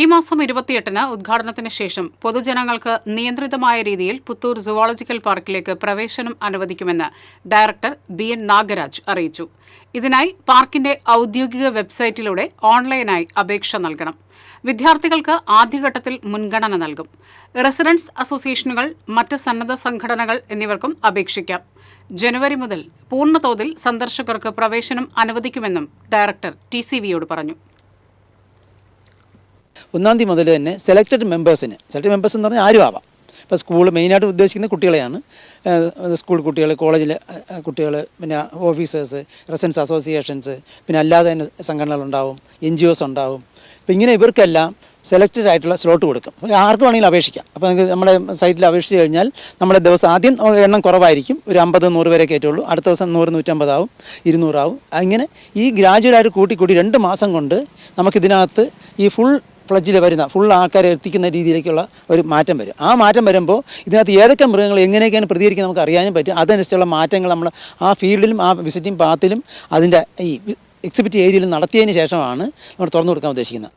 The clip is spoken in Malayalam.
ഈ മാസം ഇരുപത്തിയെട്ടിന് ഉദ്ഘാടനത്തിന് ശേഷം പൊതുജനങ്ങൾക്ക് നിയന്ത്രിതമായ രീതിയിൽ പുത്തൂർ സുവോളജിക്കൽ പാർക്കിലേക്ക് പ്രവേശനം അനുവദിക്കുമെന്ന് ഡയറക്ടർ ബി എൻ നാഗരാജ് അറിയിച്ചു. ഇതിനായി പാർക്കിന്റെ ഔദ്യോഗിക വെബ്സൈറ്റിലൂടെ ഓൺലൈനായി അപേക്ഷ നൽകണം. വിദ്യാർത്ഥികൾക്ക് ആദ്യഘട്ടത്തിൽ മുൻഗണന നൽകും. റെസിഡൻസ് അസോസിയേഷനുകൾ മറ്റ് സന്നദ്ധ സംഘടനകൾ എന്നിവർക്കും അപേക്ഷിക്കാം. ജനുവരി മുതൽ പൂർണതോതിൽ സന്ദർശകർക്ക് പ്രവേശനം അനുവദിക്കുമെന്നും ഡയറക്ടർ ടി പറഞ്ഞു. ഒന്നാം തീയതി മുതൽ തന്നെ സെലക്റ്റഡ് മെമ്പേഴ്സിന് സെലക്റ്റഡ് മെമ്പേഴ്സ് എന്ന് പറഞ്ഞാൽ ആരും ആവാം. ഇപ്പോൾ സ്കൂൾ മെയിനായിട്ട് ഉദ്ദേശിക്കുന്ന കുട്ടികളെയാണ്. സ്കൂൾ കുട്ടികൾ കോളേജിലെ കുട്ടികൾ പിന്നെ ഓഫീസേഴ്സ് റെസിഡൻസ് അസോസിയേഷൻസ് പിന്നെ അല്ലാതെ തന്നെ സംഘടനകളുണ്ടാവും എൻ ജി ഒസ് ഉണ്ടാവും. അപ്പോൾ ഇങ്ങനെ ഇവർക്കെല്ലാം സെലക്റ്റഡ് ആയിട്ടുള്ള സ്ലോട്ട് കൊടുക്കും. ആർക്ക് വേണമെങ്കിലും അപേക്ഷിക്കാം. അപ്പോൾ നിങ്ങൾക്ക് നമ്മുടെ സൈറ്റിൽ അപേക്ഷിച്ച് കഴിഞ്ഞാൽ നമ്മുടെ ദിവസം ആദ്യം എണ്ണം കുറവായിരിക്കും. ഒരു അമ്പത് നൂറ് വരെ കയറ്റുള്ളൂ അടുത്ത ദിവസം നൂറ് നൂറ്റമ്പതാവും ഇരുന്നൂറാവും അങ്ങനെ ഈ ഗ്രാജുവലായിട്ട് കൂട്ടിക്കൂട്ടി രണ്ട് മാസം കൊണ്ട് നമുക്കിതിനകത്ത് ഈ ഫുൾ ഫ്ലഡ്ജിൽ വരുന്ന ഫുൾ ആൾക്കാരെ എത്തിക്കുന്ന രീതിയിലേക്കുള്ള ഒരു മാറ്റം വരും. ആ മാറ്റം വരുമ്പോൾ ഇതിനകത്ത് ഏതൊക്കെ മൃഗങ്ങൾ എങ്ങനെയൊക്കെയാണ് പ്രതികരിക്കുന്നത് നമുക്ക് അറിയാനും പറ്റും. അതനുസരിച്ചുള്ള മാറ്റങ്ങൾ നമ്മൾ ആ ഫീൽഡിലും ആ വിസിറ്റിംഗ് പാത്തിലും അതിന്റെ ഈ എക്സിബിറ്റ് ഏരിയയിലും നടത്തിയതിന് ശേഷമാണ് നമ്മൾ തുറന്നു കൊടുക്കാൻ ഉദ്ദേശിക്കുന്നത്.